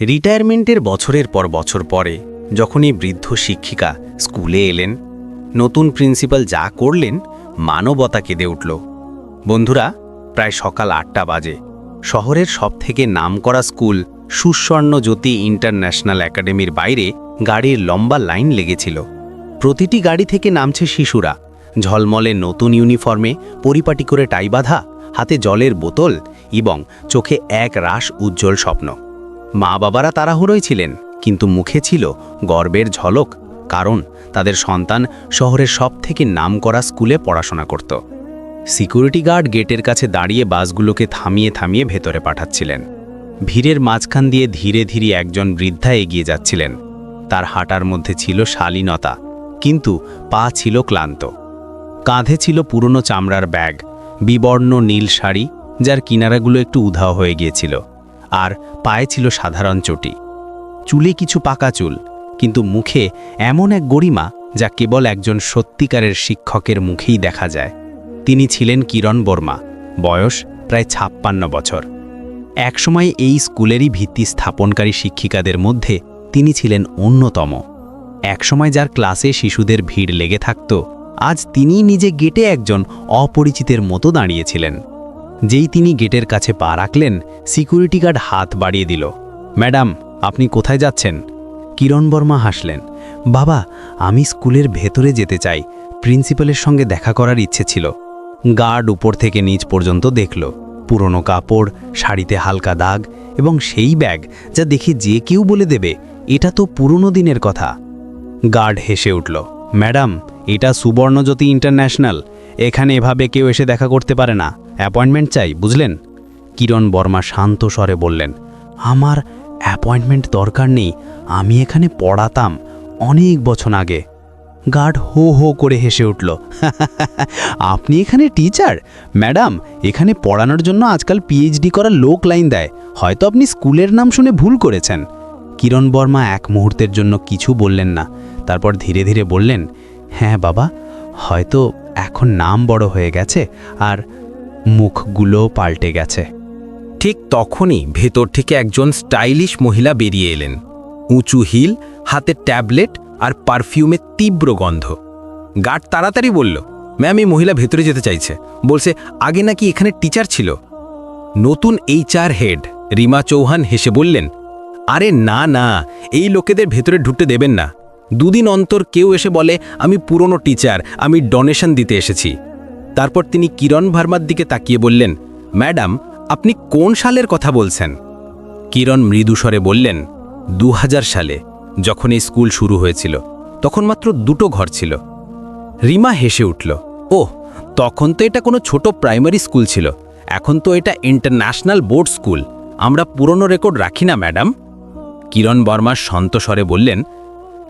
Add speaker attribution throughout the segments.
Speaker 1: রিটায়ারমেন্টের বছরের পর বছর পরে যখন এই বৃদ্ধ শিক্ষিকা স্কুলে এলেন, নতুন প্রিন্সিপাল যা করলেন, মানবতা কেঁদে উঠল। বন্ধুরা, প্রায় সকাল আটটা বাজে। শহরের সবথেকে নামকরা স্কুল সুস্বর্ণ জ্যোতি ইন্টারন্যাশনাল একাডেমির বাইরে গাড়ির লম্বা লাইন লেগেছিল। প্রতিটি গাড়ি থেকে নামছে শিশুরা। ঝলমলে নতুন ইউনিফর্মে পরিপাটি করে টাই বাঁধা, হাতে জলের বোতল এবং চোখে এক রাস উজ্জ্বল স্বপ্ন। মা বাবারা তাড়াহুড়োই ছিলেন, কিন্তু মুখে ছিল গর্বের ঝলক, কারণ তাদের সন্তান শহরের সবথেকে নামকরা স্কুলে পড়াশোনা করত। সিকিউরিটি গার্ড গেটের কাছে দাঁড়িয়ে বাসগুলোকে থামিয়ে থামিয়ে ভেতরে পাঠাচ্ছিলেন। ভিড়ের মাঝখান দিয়ে ধীরে ধীরে একজন বৃদ্ধা এগিয়ে যাচ্ছিলেন। তার হাঁটার মধ্যে ছিল শালীনতা, কিন্তু পা ছিল ক্লান্ত। কাঁধে ছিল পুরনো চামড়ার ব্যাগ, বিবর্ণ নীল শাড়ি, যার কিনারাগুলো একটু উধাও হয়ে গিয়েছিল। আর পায়ে ছিল সাধারণ চটি। চুলে কিছু পাকা চুল, কিন্তু মুখে এমন এক গরিমা যা কেবল একজন সত্যিকারের শিক্ষকের মুখেই দেখা যায়। তিনি ছিলেন কিরণ বর্মা, বয়স প্রায় ছাপ্পান্ন বছর। একসময় এই স্কুলেরই ভিত্তি স্থাপনকারী শিক্ষিকাদের মধ্যে তিনি ছিলেন অন্যতম। একসময় যার ক্লাসে শিশুদের ভিড় লেগে থাকত, আজ তিনিই নিজে গেটে একজন অপরিচিতের মতো দাঁড়িয়েছিলেন। যেই তিনি গেটের কাছে পা রাখলেন, সিকিউরিটি গার্ড হাত বাড়িয়ে দিল। ম্যাডাম, আপনি কোথায় যাচ্ছেন? কিরণ বর্মা হাসলেন। বাবা, আমি স্কুলের ভেতরে যেতে চাই। প্রিন্সিপালের সঙ্গে দেখা করার ইচ্ছে ছিল। গার্ড উপর থেকে নিচ পর্যন্ত দেখল। পুরনো কাপড়, শাড়িতে হালকা দাগ এবং সেই ব্যাগ যা দেখে যে কেউ বলে দেবে, এটা তো পুরনো দিনের কথা। গার্ড হেসে উঠল। ম্যাডাম, এটা সুবর্ণজ্যোতি ইন্টারন্যাশনাল। এখানে এভাবে কেউ এসে দেখা করতে পারে না। অ্যাপয়েন্টমেন্ট চাই, বুঝলেন? কিরণ বর্মা শান্ত স্বরে বললেন, আমার অ্যাপয়েন্টমেন্ট দরকার নেই, আমি এখানে পড়াতাম অনেক বছর আগে। গার্ড হো হো করে হেসে উঠল, আপনি এখানে টিচার? ম্যাডাম, এখানে পড়ানোর জন্য আজকাল পিএইচডি করা লোক লাইন দেয়, হয়তো আপনি স্কুলের নাম শুনে ভুল করেছেন। কিরণ বর্মা এক মুহূর্তের জন্য কিছু বললেন না, তারপর ধীরে ধীরে বললেন হ্যাঁ বাবা, হয়তো এখন নাম বড় হয়ে গেছে, আর মুখগুলো পাল্টে গেছে। ঠিক তখনই ভেতর থেকে একজন স্টাইলিশ মহিলা বেরিয়ে এলেন। উঁচু হিল, হাতে ট্যাবলেট আর পারফিউমের তীব্র গন্ধ। গার্ড তাড়াতাড়ি বলল, ম্যাম, এই মহিলা ভেতরে যেতে চাইছে। বলছে, আগে নাকি এখানে টিচার ছিল? নতুন এইচআর হেড রিমা চৌহান হেসে বললেন, আরে না না, এই লোকেদের ভেতরে ঢুকতে দেবেন না। দুদিন অন্তর কেউ এসে বলে, আমি পুরনো টিচার, আমি ডোনেশন দিতে এসেছি। তারপর তিনি কিরণ ভার্মার দিকে তাকিয়ে বললেন, ম্যাডাম, আপনি কোন সালের কথা বলছেন? কিরণ মৃদুস্বরে বললেন দু হাজার সালে, যখন এই স্কুল শুরু হয়েছিল, তখন মাত্র দুটো ঘর ছিল। রিমা হেসে উঠল, ওহ, তখন তো এটা কোনো ছোট প্রাইমারি স্কুল ছিল, এখন তো এটা ইন্টারন্যাশনাল বোর্ড স্কুল, আমরা পুরনো রেকর্ড রাখি না, ম্যাডাম? কিরণ বর্মা সন্তস্বরে বললেন,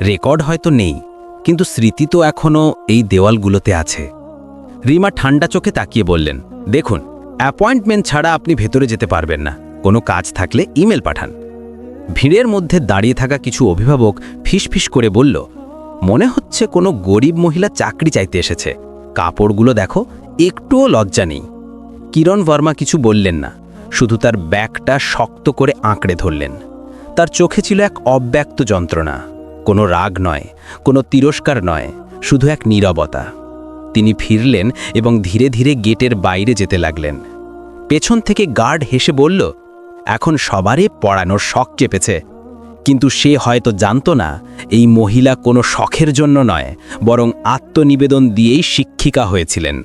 Speaker 1: রেকর্ড হয়তো নেই, কিন্তু স্মৃতি তো এখনও এই দেওয়ালগুলোতে আছে। রিমা ঠান্ডা চোখে তাকিয়ে বললেন, দেখুন, অ্যাপয়েন্টমেন্ট ছাড়া আপনি ভেতরে যেতে পারবেন না। কোনো কাজ থাকলে ইমেল পাঠান। ভিড়ের মধ্যে দাঁড়িয়ে থাকা কিছু অভিভাবক ফিসফিস করে বলল, মনে হচ্ছে কোনো গরিব মহিলা চাকরি চাইতে এসেছে। কাপড়গুলো দেখো, একটুও লজ্জা নেই। কিরণ বর্মা কিছু বললেন না, শুধু তার ব্যাগটা শক্ত করে আঁকড়ে ধরলেন। তার চোখে ছিল এক অব্যক্ত যন্ত্রণা। কোনো রাগ নয়, কোনো তিরস্কার নয়, শুধু এক নীরবতা। তিনি ফিরলেন এবং ধীরে ধীরে গেটের বাইরে যেতে লাগলেন। পেছন থেকে গার্ড হেসে বলল, এখন সবারে পড়ানোর শখ চেপেছে। কিন্তু সে হয়তো জানত না, এই মহিলা কোনো শখের জন্য নয়, বরং আত্মনিবেদন দিয়েই শিক্ষিকা হয়েছিলেন।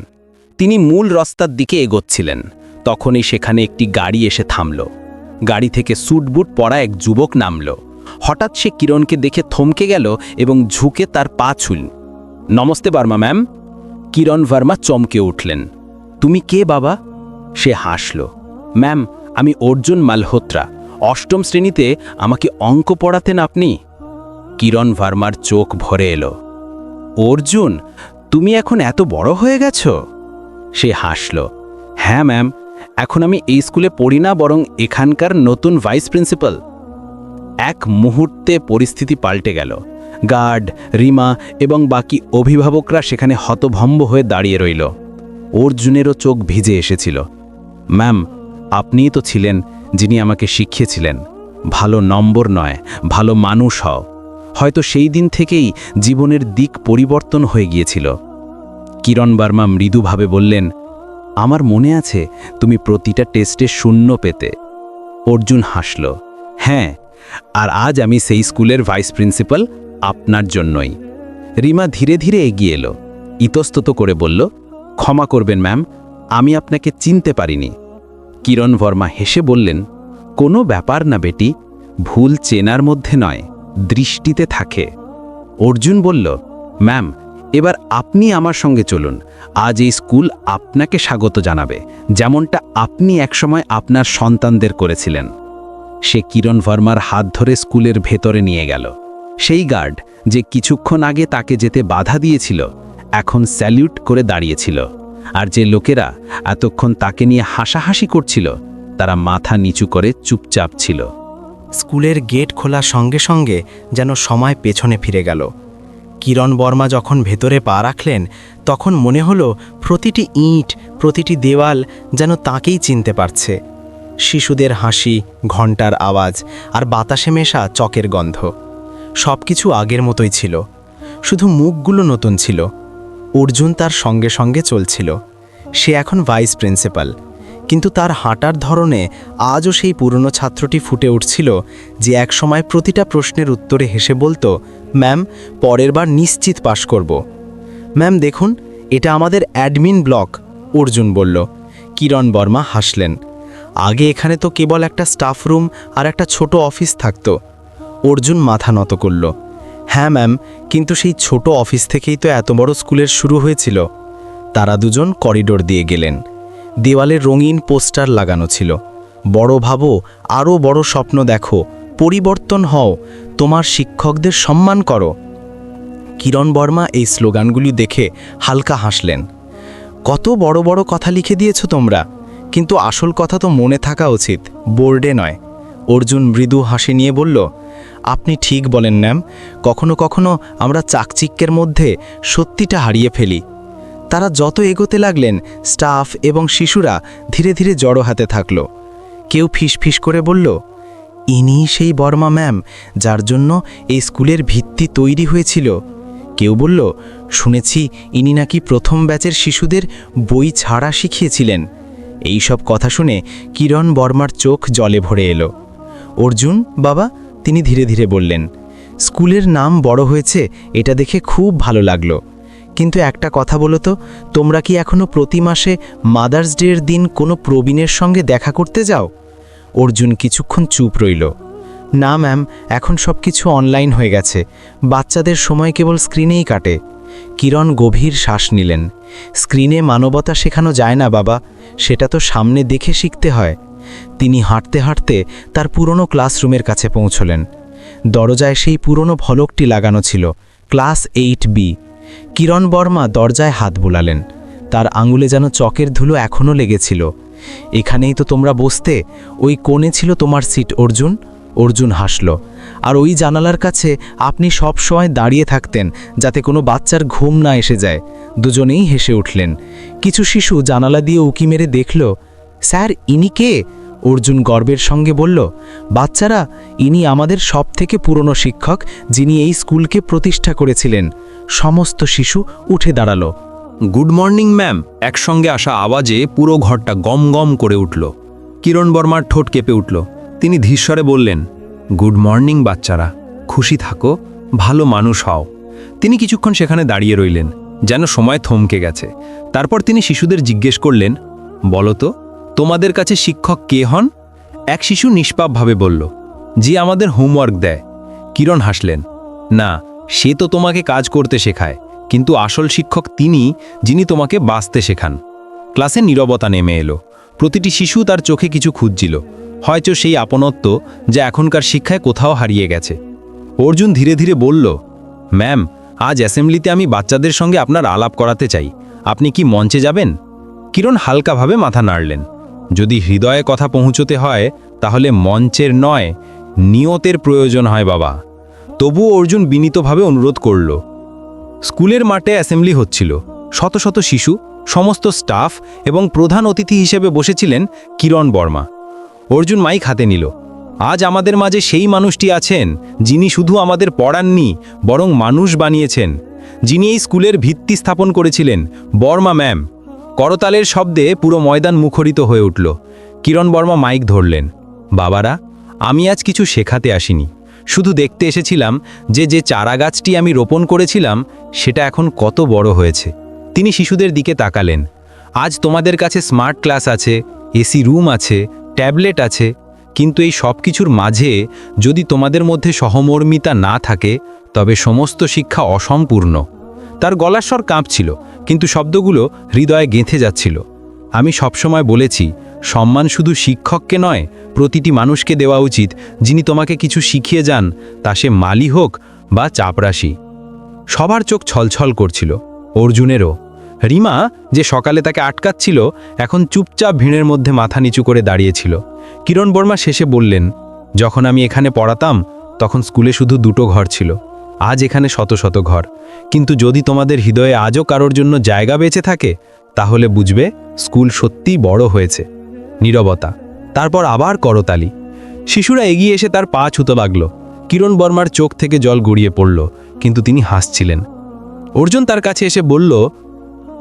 Speaker 1: তিনি মূল রাস্তার দিকে এগোচ্ছিলেন। তখনই সেখানে একটি গাড়ি এসে থামল। গাড়ি থেকে স্যুটবুট পরা এক যুবক নামল। হঠাৎ সে কিরণকে দেখে থমকে গেল এবং ঝুঁকে তার পা ছুল। Namaste Burma, ma'am. কিরণ ভার্মা চমকে উঠলেন। তুমি কে বাবা? সে হাসল। ম্যাম, আমি অর্জুন মালহোত্রা। অষ্টম শ্রেণীতে আমাকে অঙ্ক পড়াতেন আপনি? কিরণ ভার্মার চোখ ভরে এলো। অর্জুন, তুমি এখন এত বড় হয়ে গেছ? সে হাসল। হ্যাঁ ম্যাম, এখন আমি এই স্কুলে পড়ি না, বরং এখানকার নতুন ভাইস প্রিন্সিপাল। এক মুহূর্তে পরিস্থিতি পাল্টে গেল। গার্ড, রিমা এবং বাকি অভিভাবকরা সেখানে হতভম্ব হয়ে দাঁড়িয়ে রইল। অর্জুনেরও চোখ ভিজে এসেছিল। ম্যাম, আপনিই তো ছিলেন যিনি আমাকে শিখিয়েছিলেন।
Speaker 2: ভালো নম্বর নয়, ভালো মানুষ হও। হয়তো সেই দিন থেকেই জীবনের দিক পরিবর্তন হয়ে গিয়েছিল। কিরণ বার্মা মৃদুভাবে বললেন, আমার মনে আছে তুমি প্রতিটা টেস্টে শূন্য পেতে। অর্জুন হাসল হ্যাঁ আর আজ আমি সেই স্কুলের ভাইস প্রিন্সিপাল আপনার জন্যই। রিমা ধীরে ধীরে এগিয়ে এলো। ইতস্তত করে বলল, ক্ষমা করবেন, ম্যাম, আমি আপনাকে চিনতে পারিনি। কিরণ বর্মা হেসে বললেন, কোনো ব্যাপার না বেটি, ভুল চেনার মধ্যে নয়, দৃষ্টিতে থাকে। অর্জুন বলল, ম্যাম, এবার আপনি আমার সঙ্গে চলুন। আজ এই স্কুল আপনাকে স্বাগত জানাবে, যেমনটা আপনি একসময় আপনার সন্তানদের করেছিলেন। সে কিরণ ভার্মার হাত ধরে স্কুলের ভেতরে নিয়ে গেল। সেই গার্ড যে কিছুক্ষণ আগে তাকে যেতে বাধা দিয়েছিল, এখন স্যালিউট করে দাঁড়িয়েছিল। আর যে লোকেরা এতক্ষণ তাকে নিয়ে হাসাহাসি করছিল, তারা মাথা নিচু করে চুপচাপ ছিল।
Speaker 3: স্কুলের গেট খোলার সঙ্গে সঙ্গে যেন সময় পেছনে ফিরে গেল। কিরণ বর্মা যখন ভেতরে পা রাখলেন, তখন মনে হলো প্রতিটি ইঁট, প্রতিটি দেওয়াল যেন তাকেই চিনতে পারছে। শিশুদের হাসি, ঘণ্টার আওয়াজ আর বাতাসে মেশা চকের গন্ধ। সব কিছু আগের মতোই ছিল। শুধু মুখগুলো নতুন ছিল। অর্জুন তার সঙ্গে সঙ্গে চলছিল। সে এখন ভাইস প্রিন্সিপাল। কিন্তু তার হাঁটার ধরনে আজও সেই পুরনো ছাত্রটি ফুটে উঠছিল যে একসময় প্রতিটা প্রশ্নের উত্তরে হেসে বলতো, ম্যাম, পরের বার নিশ্চিত পাশ করব। ম্যাম, দেখুন, এটা আমাদের অ্যাডমিন ব্লক, অর্জুন বলল। কিরণ বর্মা হাসলেন। আগে এখানে তো কেবল একটা স্টাফ রুম আর একটা ছোট অফিস থাকতো। অর্জুন মাথা নত করল। হ্যাঁ ম্যাম, কিন্তু সেই ছোট অফিস থেকেই তো এত বড় স্কুলের শুরু হয়েছিল। তারা দুজন করিডোর দিয়ে গেলেন। দেওয়ালে রঙিন পোস্টার লাগানো ছিল। বড় ভাবো আরও বড় স্বপ্ন দেখো। পরিবর্তন হও। তোমার শিক্ষকদের সম্মান করো। কিরণ বর্মা এই স্লোগানগুলি দেখে হালকা হাসলেন। কত বড় বড় কথা লিখে দিয়েছ তোমরা। কিন্তু আসল কথা তো মনে থাকা উচিত, বোর্ডে নয়। অর্জুন মৃদু হাসি নিয়ে বলল আপনি ঠিক বলেন, ম্যাম। কখনো কখনো আমরা চাকচিক্যের মধ্যে সত্যিটা হারিয়ে ফেলি। তারা যত এগোতে লাগলেন, স্টাফ এবং শিশুরা ধীরে ধীরে জড়ো হাতে থাকল। কেউ ফিস করে বলল ইনি সেই বর্মা, ম্যাম, যার জন্য এই স্কুলের ভিত্তি তৈরি হয়েছিল। কেউ বলল, শুনেছি ইনি নাকি প্রথম ব্যাচের শিশুদের বই ছাড়া শিখিয়েছিলেন। এই সব কথা শুনে কিরণ বর্মার চোখ জলে ভরে এলো। অর্জুন, বাবা তিনি ধীরে ধীরে বললেন, স্কুলের নাম বড় হয়েছে, এটা দেখে খুব ভালো লাগল। কিন্তু একটা কথা বলো তো, তোমরা কি এখনও প্রতি মাসে মাদার্স ডের দিন কোনো প্রবীণের সঙ্গে দেখা করতে যাও? অর্জুন কিছুক্ষণ চুপ রইল। না, ম্যাম, এখন সব কিছু অনলাইন হয়ে গেছে। বাচ্চাদের সময় কেবল স্ক্রিনেই কাটে। কিরণ গভীর শ্বাস নিলেন। স্ক্রিনে মানবতা শেখানো যায় না, বাবা। সেটা তো সামনে দেখে শিখতে হয়। তিনি হাঁটতে হাঁটতে তার পুরনো ক্লাসরুমের কাছে পৌঁছলেন। দরজায় সেই পুরনো ফলকটি লাগানো ছিল, class eight B. Kiran Varma দরজায় হাত বোলালেন। তার আঙুলে যেন চকের ধুলো এখনও লেগেছিল। এখানেই তো তোমরা বসতে, ওই কোণে ছিল তোমার সিট, অর্জুন? অর্জুন হাসল। আর ওই জানালার কাছে আপনি সব সময় দাঁড়িয়ে থাকতেন, যাতে কোনো বাচ্চার ঘুম না এসে যায়। দুজনেই হেসে উঠলেন। কিছু শিশু জানালা দিয়ে উকি মেরে দেখল, স্যার, ইনি কে? অর্জুন গর্বের সঙ্গে বলল, বাচ্চারা, ইনি আমাদের সব থেকে পুরনো শিক্ষক যিনি এই স্কুলকে প্রতিষ্ঠা করেছিলেন। সমস্ত শিশু উঠে দাঁড়াল।
Speaker 4: Good morning, ma'am. একসঙ্গে আসা আওয়াজে পুরো ঘরটা গম গম করে উঠল। কিরণ বর্মার ঠোঁট কেঁপে উঠল। তিনি ধীশ্বরে বললেন, গুড মর্নিং, বাচ্চারা। খুশি থাকো, ভালো মানুষ হও। তিনি কিছুক্ষণ সেখানে দাঁড়িয়ে রইলেন, যেন সময় থমকে গেছে। তারপর তিনি শিশুদের জিজ্ঞেস করলেন, বলো তো তোমাদের কাছে শিক্ষক কে হন? এক শিশু নিষ্পাপভাবে বলল, জি আমাদের হোমওয়ার্ক দেয়। কিরণ হাসলেন, না, সে তো তোমাকে কাজ করতে শেখায়, কিন্তু আসল শিক্ষক তিনি, যিনি তোমাকে বাঁচতে শেখান। ক্লাসে নীরবতা নেমে এলো। প্রতিটি শিশু তার চোখে কিছু খুঁজছিল, হয়তো সেই আপনত্ব যা এখনকার শিক্ষায় কোথাও হারিয়ে গেছে। অর্জুন ধীরে ধীরে বলল, ম্যাম, আজ অ্যাসেম্বলিতে আমি বাচ্চাদের সঙ্গে আপনার আলাপ করাতে চাই, আপনি কি মঞ্চে যাবেন? কিরণ হালকাভাবে মাথা নাড়লেন যদি হৃদয়ে কথা পৌঁছতে হয়, তাহলে মঞ্চের নয়, নিয়তের প্রয়োজন হয় বাবা। তবুও অর্জুন বিনীতভাবে অনুরোধ করল। স্কুলের মাঠে অ্যাসেম্বলি হচ্ছিল। শত শত শিশু, সমস্ত স্টাফ এবং প্রধান অতিথি হিসেবে বসেছিলেন কিরণ বর্মা। অর্জুন মাইক হাতে নিল। আজ আমাদের মাঝে সেই মানুষটি আছেন, যিনি শুধু আমাদের পড়াননি, বরং মানুষ বানিয়েছেন। যিনি এই স্কুলের ভিত্তি স্থাপন করেছিলেন, বর্মা ম্যাম। করতালের শব্দে পুরো ময়দান মুখরিত হয়ে উঠল। কিরণ বর্মা মাইক ধরলেন, বাবারা, আমি আজ কিছু শেখাতে আসিনি। শুধু দেখতে এসেছিলাম যে যে চারা গাছটি আমি রোপণ করেছিলাম, সেটা এখন কত বড় হয়েছে। তিনি শিশুদের দিকে তাকালেন। আজ তোমাদের কাছে স্মার্ট ক্লাস আছে, এসি রুম আছে, ট্যাবলেট আছে, কিন্তু এই সব কিছুর মাঝে যদি তোমাদের মধ্যে সহমর্মিতা না থাকে, তবে সমস্ত শিক্ষা অসম্পূর্ণ। তার গলার স্বর কাঁপছিল, কিন্তু শব্দগুলো হৃদয়ে গেঁথে যাচ্ছিল। আমি সবসময় বলেছি, সম্মান শুধু শিক্ষককে নয়, প্রতিটি মানুষকে দেওয়া উচিত, যিনি তোমাকে কিছু শিখিয়ে যান, তা সে মালি হোক বা চাপরাশি। সবার চোখ ছলছল করছিল, অর্জুনেরও। রিমা যে সকালে তাকে আটকাচ্ছিল, এখন চুপচাপ ভিড়ের মধ্যে মাথা নিচু করে দাঁড়িয়েছিল। কিরণ বর্মা শেষে বললেন, যখন আমি এখানে পড়াতাম, তখন স্কুলে শুধু দুটো ঘর ছিল। আজ এখানে শত শত ঘর। কিন্তু যদি তোমাদের হৃদয়ে আজও কারোর জন্য জায়গা বেঁচে থাকে, তাহলে বুঝবে স্কুল সত্যিই বড় হয়েছে। নীরবতা। তারপর আবার করতালি। শিশুরা এগিয়ে এসে তার পা ছুতো লাগল। কিরণ বর্মার চোখ থেকে জল গড়িয়ে পড়ল, কিন্তু তিনি হাসছিলেন। অর্জুন তার কাছে এসে বলল,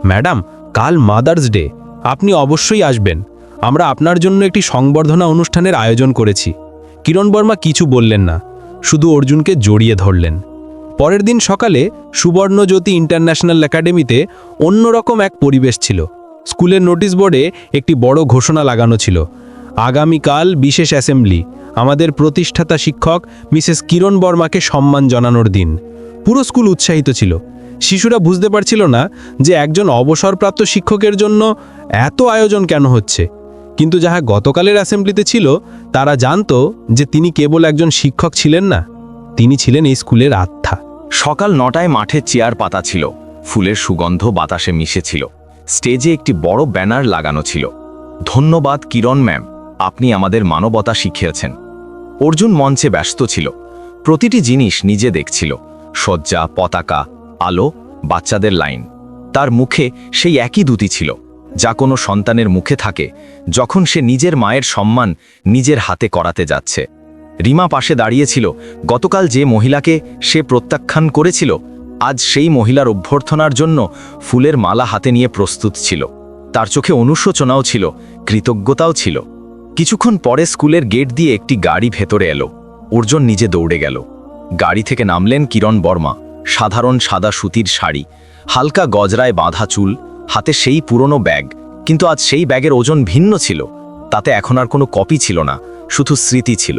Speaker 4: ম্যাডাম, কাল মাদার্স ডে, আপনি অবশ্যই আসবেন। আমরা আপনার জন্য একটি সংবর্ধনা অনুষ্ঠানের আয়োজন করেছি। কিরণ বর্মা কিছু বললেন না, শুধু অর্জুনকে জড়িয়ে ধরলেন। পরের দিন সকালে সুবর্ণজ্যোতি ইন্টারন্যাশনাল একাডেমিতে অন্যরকম এক পরিবেশ ছিল। স্কুলের নোটিশ বোর্ডে একটি বড় ঘোষণা লাগানো ছিল। আগামীকাল বিশেষ অ্যাসেম্বলি, আমাদের প্রতিষ্ঠাতা শিক্ষক মিসেস কিরণ বর্মাকে সম্মান জানানোর দিন। পুরো স্কুল উৎসাহিত ছিল। শিশুরা বুঝতে পারছিল না যে একজন অবসরপ্রাপ্ত শিক্ষকের জন্য এত আয়োজন কেন হচ্ছে। কিন্তু যাহা গতকালের অ্যাসেম্বলিতে ছিল, তারা জানতো যে তিনি কেবল একজন শিক্ষক ছিলেন না, তিনি ছিলেন এই স্কুলের আত্মা।
Speaker 1: সকাল নটায় মাঠে চেয়ার পাতা ছিল। ফুলের সুগন্ধ বাতাসে মিশেছিল। স্টেজে একটি বড় ব্যানার লাগানো ছিল। ধন্যবাদ কিরণ ম্যাম, আপনি আমাদের মানবতা শিখিয়েছেন। অর্জুন মঞ্চে ব্যস্ত ছিল। প্রতিটি জিনিস নিজে দেখছিল। শয্যা, পতাকা, আলো, বাচ্চাদের লাইন। তার মুখে সেই একই দুটি ছিল। যা কোনো সন্তানের মুখে থাকে যখন সে নিজের মায়ের সম্মান নিজের হাতে করাতে যাচ্ছে। রিমা পাশে দাঁড়িয়েছিল। গতকাল যে মহিলাকে সে প্রত্যাখ্যান করেছিল, আজ সেই মহিলার অভ্যর্থনার জন্য ফুলের মালা হাতে নিয়ে প্রস্তুত ছিল। তার চোখে অনুশোচনাও ছিল, কৃতজ্ঞতাও ছিল। কিছুক্ষণ পরে স্কুলের গেট দিয়ে একটি গাড়ি ভেতরে এলো। অর্জুন নিজে দৌড়ে গেল। গাড়ি থেকে নামলেন কিরণ বর্মা, সাধারণ সাদা সুতির শাড়ি, হালকা গজরায় বাঁধা চুল, হাতে সেই পুরনো ব্যাগ। কিন্তু আজ সেই ব্যাগের ওজন ভিন্ন ছিল। তাতে এখন আর কোনো কপি ছিল না, শুধু স্মৃতি ছিল।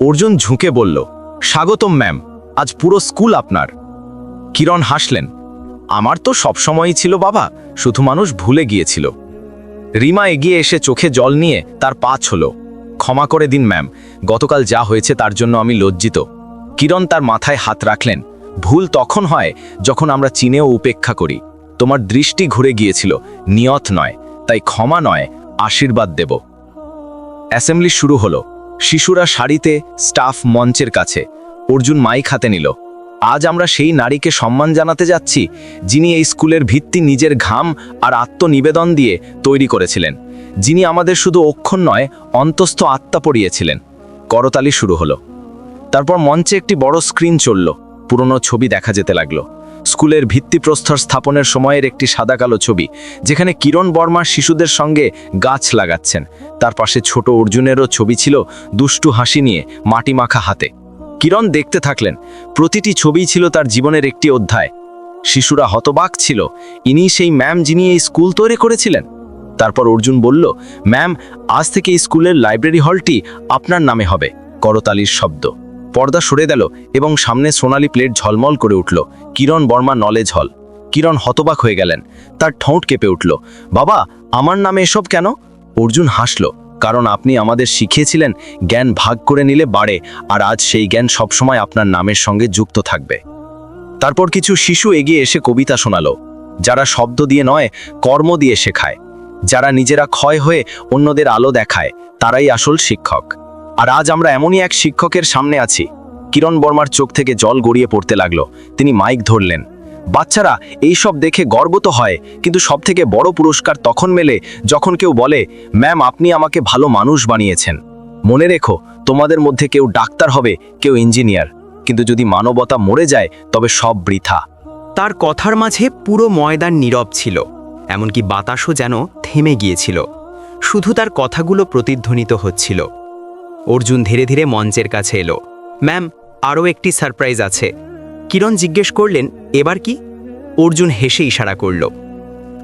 Speaker 1: অর্জুন ঝুঁকে বলল, স্বাগতম, ম্যাম। আজ পুরো স্কুল আপনার। কিরণ হাসলেন, আমার তো সবসময়ই ছিল বাবা, শুধু মানুষ ভুলে গিয়েছিল। রিমা এগিয়ে এসে চোখে জল নিয়ে তার পা হলো ক্ষমা করে দিন, ম্যাম। গতকাল যা হয়েছে তার জন্য আমি লজ্জিত। কিরণ তার মাথায় হাত রাখলেন, ভুল তখন হয় যখন আমরা চিনেও উপেক্ষা করি। তোমার দৃষ্টি ঘুরে গিয়েছিল, নিয়ত নয়, তাই ক্ষমা নয়, আশীর্বাদ দেব। অ্যাসেম্বলি শুরু হলো। শিশুরা শাড়িতে, স্টাফ মঞ্চের কাছে। অর্জুন মাইক হাতে নিল। আজ আমরা সেই নারীকে সম্মান জানাতে যাচ্ছি, যিনি এই স্কুলের ভিত্তি নিজের ঘাম আর আত্মনিবেদন দিয়ে তৈরি করেছিলেন। যিনি আমাদের শুধু অক্ষর নয়, অন্তস্থ আত্মা পড়িয়েছিলেন। করতালি শুরু হলো। তারপর মঞ্চে একটি বড় স্ক্রিন চলল। পুরনো ছবি দেখা যেতে লাগল। স্কুলের ভিত্তিপ্রস্তর স্থাপনের সময়ের একটি সাদা কালো ছবি, যেখানে কিরণ বর্মা শিশুদের সঙ্গে গাছ লাগাচ্ছেন। তার পাশে ছোট অর্জুনেরও ছবি ছিল দুষ্টু হাসি নিয়ে মাটি মাখা হাতে। কিরণ দেখতে থাকলেন, প্রতিটি ছবিই ছিল তার জীবনের একটি অধ্যায়। শিশুরা হতবাক ছিল, ইনি সেই ম্যাম যিনি এই স্কুল তৈরি করেছিলেন? তারপর অর্জুন বলল, ম্যাম, আজ থেকে স্কুলের লাইব্রেরি হলটি আপনার নামে হবে, করতালির শব্দ। পর্দা সরে গেল এবং সামনে সোনালি প্লেট ঝলমল করে উঠল। কিরণ বর্মা নলেজ হল। কিরণ হতবাক হয়ে গেলেন। তার ঠোঁট কেঁপে উঠল। বাবা, আমার নামে এসব কেন? অর্জুন হাসল। কারণ আপনি আমাদের শিখিয়েছিলেন জ্ঞান ভাগ করে নিলে বাড়ে, আর আজ সেই জ্ঞান সবসময় আপনার নামের সঙ্গে যুক্ত থাকবে। তারপর কিছু শিশু এগিয়ে এসে কবিতা শোনালো। যারা শব্দ দিয়ে নয়, কর্ম দিয়ে শেখায়। যারা নিজেরা ক্ষয় হয়ে অন্যদের আলো দেখায়, তারাই আসল শিক্ষক। আর আজ আমরা এমনই এক শিক্ষকের সামনে আছি। কিরণ বর্মার চোখ থেকে জল গড়িয়ে পড়তে লাগল। তিনি মাইক ধরলেন, বাচ্চারা, এই সব দেখে গর্ব তো হয়, কিন্তু সবথেকে বড় পুরস্কার তখন মেলে যখন কেউ বলে, ম্যাম, আপনি আমাকে ভালো মানুষ বানিয়েছেন।
Speaker 2: মনে রেখো, তোমাদের মধ্যে কেউ ডাক্তার হবে, কেউ ইঞ্জিনিয়ার। কিন্তু যদি মানবতা মরে যায়, তবে সব বৃথা
Speaker 3: তার কথার মাঝে পুরো ময়দান নীরব ছিল, এমনকি বাতাসও যেন থেমে গিয়েছিল। শুধু তার কথাগুলো প্রতিধ্বনিত হচ্ছিল। অর্জুন ধীরে ধীরে মঞ্চের কাছে এলো। ম্যাম, আরও একটি সারপ্রাইজ আছে। কিরণ জিজ্ঞেস করলেন, এবার কি? অর্জুন হেসে ইশারা করল।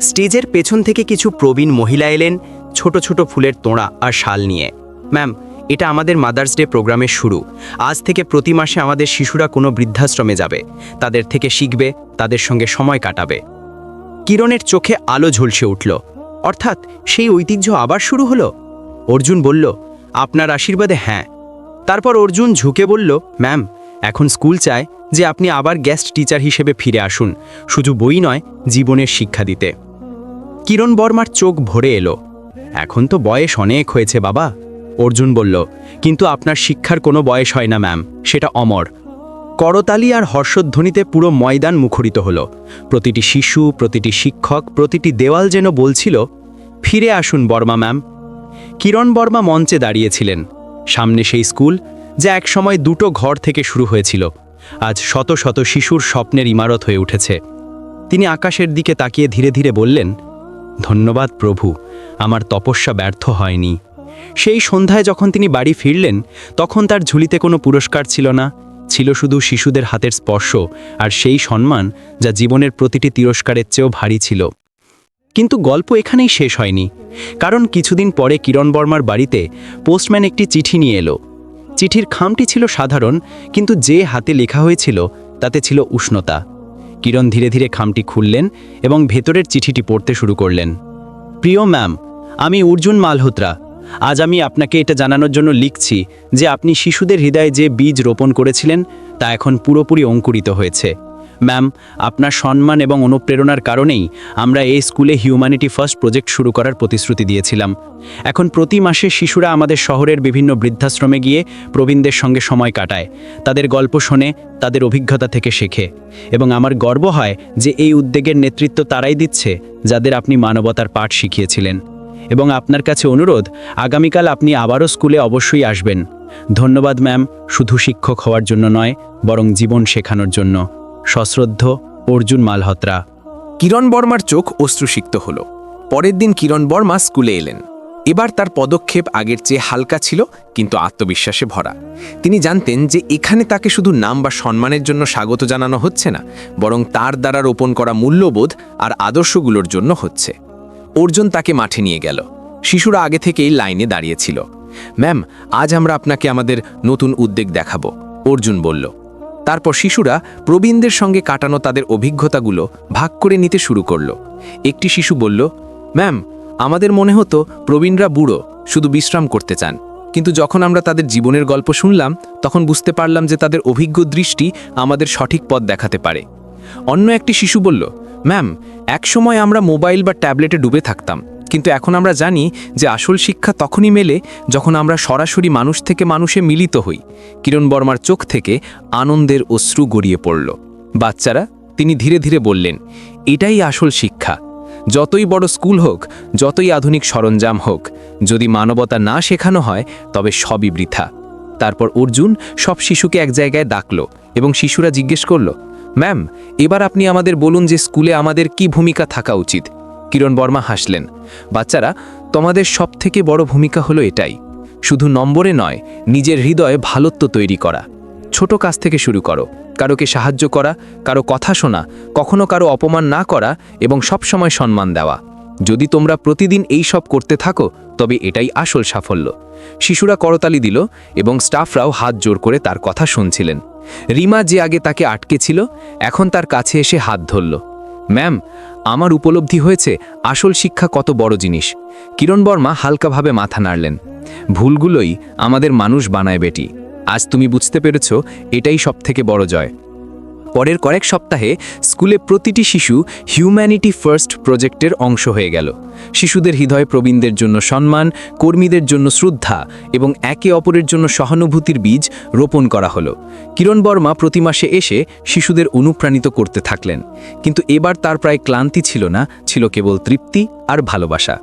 Speaker 3: স্টেজের পেছন থেকে কিছু প্রবীণ মহিলা এলেন, ছোট ছোট ফুলের তোড়া আর শাল নিয়ে। ম্যাম, এটা আমাদের মাদার্স ডে প্রোগ্রামের শুরু। আজ থেকে প্রতি মাসে আমাদের শিশুরা কোনো বৃদ্ধাশ্রমে যাবে। তাদের থেকে শিখবে, তাদের সঙ্গে সময় কাটাবে। কিরণের চোখে আলো ঝলসে উঠল। অর্থাৎ সেই ঐতিহ্য আবার শুরু হলো? অর্জুন বলল আপনার আশীর্বাদে হ্যাঁ। তারপর অর্জুন ঝুঁকে বলল, ম্যাম, এখন স্কুল চায় যে আপনি আবার গেস্ট টিচার হিসেবে ফিরে আসুন। শুধু বই নয়, জীবনের শিক্ষা দিতে। কিরণ বর্মার চোখ ভরে এলো। এখন তো বয়স অনেক হয়েছে বাবা। অর্জুন বলল, কিন্তু আপনার শিক্ষার কোনো বয়স হয় না, ম্যাম। সেটা অমর। করতালি আর হর্ষধ্বনিতে পুরো ময়দান মুখরিত হলো। প্রতিটি শিশু, প্রতিটি শিক্ষক, প্রতিটি দেওয়াল যেন বলছিল, ফিরে আসুন বর্মা, ম্যাম। কিরণ বর্মা মঞ্চে দাঁড়িয়েছিলেন। সামনে সেই স্কুল, যা একসময় দুটো ঘর থেকে শুরু হয়েছিল। আজ শত শত শিশুর স্বপ্নের ইমারত হয়ে উঠেছে। তিনি আকাশের দিকে তাকিয়ে ধীরে ধীরে বললেন, ধন্যবাদ প্রভু, আমার তপস্যা ব্যর্থ হয়নি। সেই সন্ধ্যায় যখন তিনি বাড়ি ফিরলেন, তখন তার ঝুলিতে কোনো পুরস্কার ছিল না। ছিল শুধু শিশুদের হাতের স্পর্শ আর সেই সম্মান যা জীবনের প্রতিটি তিরস্কারের চেয়েও ভারী ছিল। কিন্তু গল্প এখানেই শেষ হয়নি। কারণ কিছুদিন পরে কিরণ বর্মার বাড়িতে পোস্টম্যান একটি চিঠি নিয়ে এলো। চিঠির খামটি ছিল সাধারণ, কিন্তু যে হাতে লেখা হয়েছিল তাতে ছিল উষ্ণতা। কিরণ ধীরে ধীরে খামটি খুললেন এবং ভেতরের চিঠিটি পড়তে শুরু করলেন। প্রিয় ম্যাম, আমি অর্জুন মালহোত্রা। আজ আমি আপনাকে এটা জানানোর জন্য লিখছি যে আপনি শিশুদের হৃদয়ে যে বীজ রোপণ করেছিলেন তা এখন পুরোপুরি অঙ্কুরিত হয়েছে। ম্যাম আপনার সম্মান এবং অনুপ্রেরণার কারণেই আমরা এই স্কুলে হিউম্যানিটি ফার্স্ট প্রজেক্ট শুরু করার প্রতিশ্রুতি দিয়েছিলাম। এখন প্রতি মাসে শিশুরা আমাদের শহরের বিভিন্ন বৃদ্ধাশ্রমে গিয়ে প্রবীণদের সঙ্গে সময় কাটায়। তাদের গল্প শোনে, তাদের অভিজ্ঞতা থেকে শেখে। এবং আমার গর্ব হয় যে এই উদ্যোগের নেতৃত্ব তারাই দিচ্ছে, যাদের আপনি মানবতার পাঠ শিখিয়েছিলেন। এবং আপনার কাছে অনুরোধ, আগামীকাল আপনি আবারও স্কুলে অবশ্যই আসবেন। ধন্যবাদ ম্যাম শুধু শিক্ষক হওয়ার জন্য নয়, বরং জীবন শেখানোর জন্য। সশ্রদ্ধ অর্জুন মালহোত্রা।
Speaker 5: কিরণ বর্মার চোখ অশ্রুসিক্ত হল। পরের দিন কিরণ বর্মা স্কুলে এলেন। এবার তার পদক্ষেপ আগের চেয়ে হালকা ছিল, কিন্তু আত্মবিশ্বাসে ভরা। তিনি জানতেন যে এখানে তাকে শুধু নাম বা সম্মানের জন্য স্বাগত জানানো হচ্ছে না, বরং তার দ্বারা রোপণ করা মূল্যবোধ আর আদর্শগুলোর জন্য হচ্ছে। অর্জুন তাকে মাঠে নিয়ে গেল। শিশুরা আগে থেকেই লাইনে দাঁড়িয়েছিল ম্যাম, আজ আমরা আপনাকে আমাদের নতুন উদ্যোগ দেখাবো, অর্জুন বলল। তারপর শিশুরা প্রবীণদের সঙ্গে কাটানো তাদের অভিজ্ঞতাগুলো ভাগ করে নিতে শুরু করল। একটি শিশু বলল, ম্যাম, আমাদের মনে হতো প্রবীণরা বুড়ো, শুধু বিশ্রাম করতে চান। কিন্তু যখন আমরা তাদের জীবনের গল্প শুনলাম, তখন বুঝতে পারলাম যে তাদের অভিজ্ঞ দৃষ্টি আমাদের সঠিক পথ দেখাতে পারে। অন্য একটি শিশু বলল ম্যাম, একসময় আমরা মোবাইল বা ট্যাবলেটে ডুবে থাকতাম, কিন্তু এখন আমরা জানি যে আসল শিক্ষা তখনই মেলে যখন আমরা সরাসরি মানুষ থেকে মানুষে মিলিত হই। কিরণ বর্মার চোখ থেকে আনন্দের অশ্রু গড়িয়ে পড়ল। বাচ্চারা, তিনি ধীরে ধীরে বললেন, এটাই আসল শিক্ষা। যতই বড় স্কুল হোক, যতই আধুনিক সরঞ্জাম হোক, যদি মানবতা না শেখানো হয়, তবে সবই বৃথা। তারপর অর্জুন সব শিশুকে এক জায়গায় ডাকল এবং শিশুরা জিজ্ঞেস করল ম্যাম, এবার আপনি আমাদের বলুন যে স্কুলে আমাদের কি ভূমিকা থাকা উচিত। কিরণ বর্মা হাসলেন। বাচ্চারা, তোমাদের সবথেকে বড় ভূমিকা হলো এটাই। শুধু নম্বরে নয়, নিজের হৃদয়ে ভালোত্ব তৈরি করা। ছোট কাজ থেকে শুরু করো। কারোকে সাহায্য করা, কারও কথা শোনা, কখনো কারও অপমান না করা এবং সবসময় সম্মান দেওয়া। যদি তোমরা প্রতিদিন এই সব করতে থাকো, তবে এটাই আসল সাফল্য। শিশুরা করতালি দিল এবং স্টাফরাও হাত জোর করে তার কথা শুনছিলেন। রিমা যে আগে তাকে আটকে ছিল, এখন তার কাছে এসে হাত ধরল। ম্যাম, আমার উপলব্ধি হয়েছে, আসল শিক্ষা কত বড় জিনিস। কিরণ বর্মা হালকাভাবে মাথা নাড়লেন। ভুলগুলোই আমাদের মানুষ বানায়, বেটি। আজ তুমি বুঝতে পেরেছ, এটাই সবথেকে বড় জয়। পরের কয়েক সপ্তাহে স্কুলে প্রতিটি শিশু হিউম্যানিটি ফার্স্ট প্রজেক্টের অংশ হয়ে গেল। শিশুদের হৃদয়ে প্রবীণদের জন্য সম্মান, কর্মীদের জন্য শ্রদ্ধা এবং একে অপরের জন্য সহানুভূতির বীজ রোপণ করা হলো। কিরণ বর্মা প্রতি মাসে এসে শিশুদের অনুপ্রাণিত করতে থাকলেন। কিন্তু এবার তার প্রায় ক্লান্তি ছিল না, ছিল কেবল তৃপ্তি আর ভালোবাসা।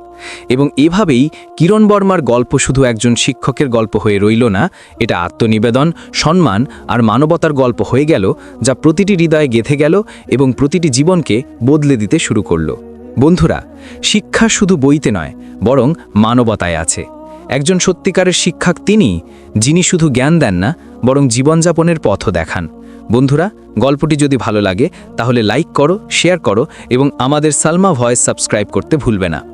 Speaker 5: এবং এভাবেই কিরণ বর্মার গল্প শুধু একজন শিক্ষকের গল্প হয়ে রইল না, এটা আত্মনিবেদন, সম্মান আর মানবতার গল্প হয়ে গেল, যা প্রতিটি হৃদয়ে গেথে গেল এবং প্রতিটি জীবনকে বদলে দিতে শুরু করল। বন্ধুরা, শিক্ষা শুধু বইতে নয়, বরং মানবতায় আছে। একজন সত্যিকারের শিক্ষক তিনি, যিনি শুধু জ্ঞান দেন না, বরং জীবনযাপনের পথও দেখান। বন্ধুরা, গল্পটি যদি ভালো লাগে, তাহলে লাইক করো, শেয়ার করো, এবং আমাদের সালমা ভয়েস সাবস্ক্রাইব করতে ভুলবে না।